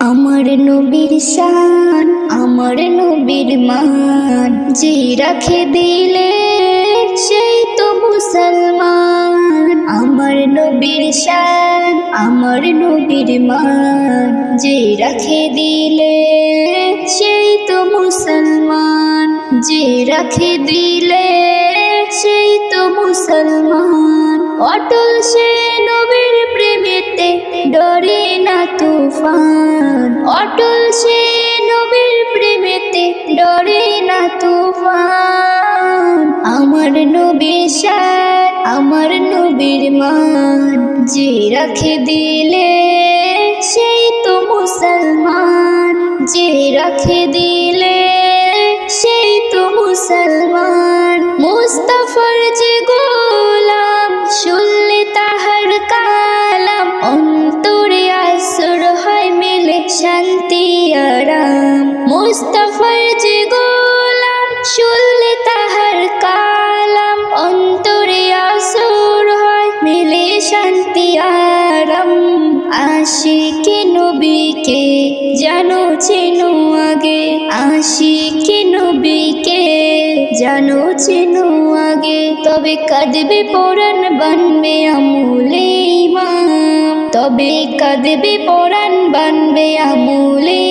আমার নবীর শান, আমার নবীর মান। যে রাখে দিলে সেই তো মুসলমান। আমার নবীর শান, আমার নবীর মান। যে রাখে দিলে সেই তো মুসলমান। যে রাখে দিলে সেই তো মুসলমান। অটল সে নবীর প্রেমেতে ডরে না তুফান। অটল সে নবীর প্রেমেতে ডরে না তুফান। আমার নবীর শান আমার নবীর মান। যে রাখে দিলে সেই তো মুসলমান। যে রাখে দিলে আশিকে নবীকে জানো চেনো আগে। আশিকে নবীকে জানো চেনো আগে। তবে কাঁদবে পরাণ বানবে আমুলে ইমাম তবে কাঁদবে পরাণ বানবে আমুলে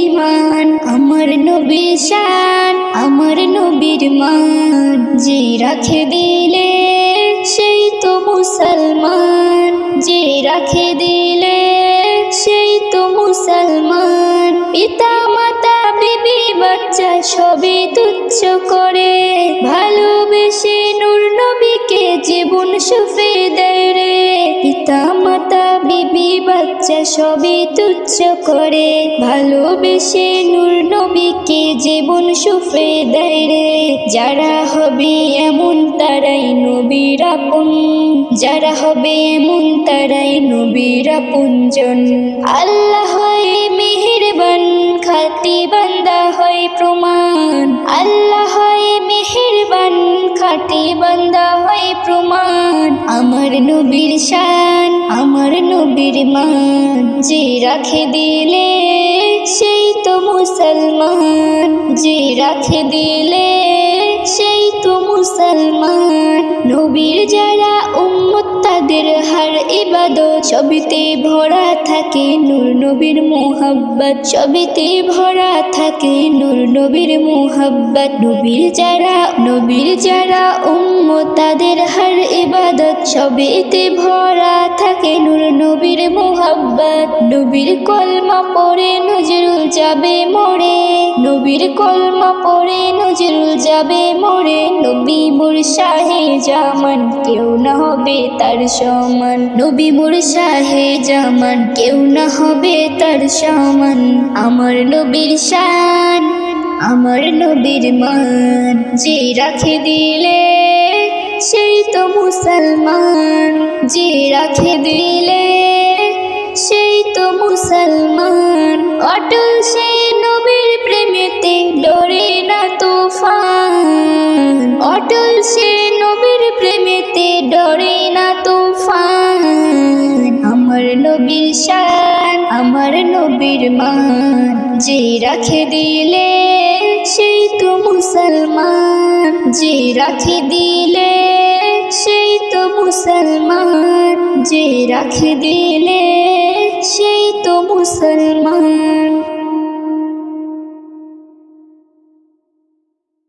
ইমান। আমার নবী শান, আমার নবীর মান। যে রাখে দিলে সেই তো মুসলমান। যে রাখে সবই তুচ্ছ করে ভালোবেসে নূর নবীকে জীবন সুফে দেয় রে। পিতা, মাতা, বিবি, বাচ্চা সবই তুচ্ছ করে ভালোবেসে নূর নবীকে জীবন সুফে দেয় রে। যারা হবে এমন তারাই নবীর আপন। যারা হবে এমন তারাই নবীর আপনজন। আল্লাহ মেহেরবান খাতি বান্দা হয় খাটি বান্দা হয় প্রমাণ। আমার নবীর শান, আমার নবীর মান। যে রাখে দিলে সেই তো মুসলমান। যে রাখে দিলে তাদের হার ছবিতে ভরা থাকে, নূর নবীর মোহাব্বত সবিতে ভরা থাকে, নূর নবীর মোহাব্বত নবীর যারা নবীর যারা উম্ম তাদের হার ইবাদত ছবিতে ভরা থাকে নূর নবীর মোহাব্বত। নবীর কলমা পড়ে নজরুল যাবে মোড়ে। নবীর কলমা পড়ে নজরুল যাবে মোড়ে। নবী মোর শাহে জামান কেউ না হবে তার সমান। নবী মোর শাহে জামান কেউ না হবে তার সমান। আমার নবীর শান, আমার নবীর মান। যে রাখে দিলে সেই তো মুসলমান, যে রাখে দিলে সেই তো মুসলমান। অটল সেই নবীর প্রেমেতে ডরে না তুফান। অটল সে নবীর প্রেমেতে ডরে না তুফান। আমার নবীর শান, আমার নবীর মান, যে রাখে দিলে সেই তো মুসলমান। যে রাখে দিলে সেই মুসলমান যে রাখ দিলে সেই তো মুসলমান।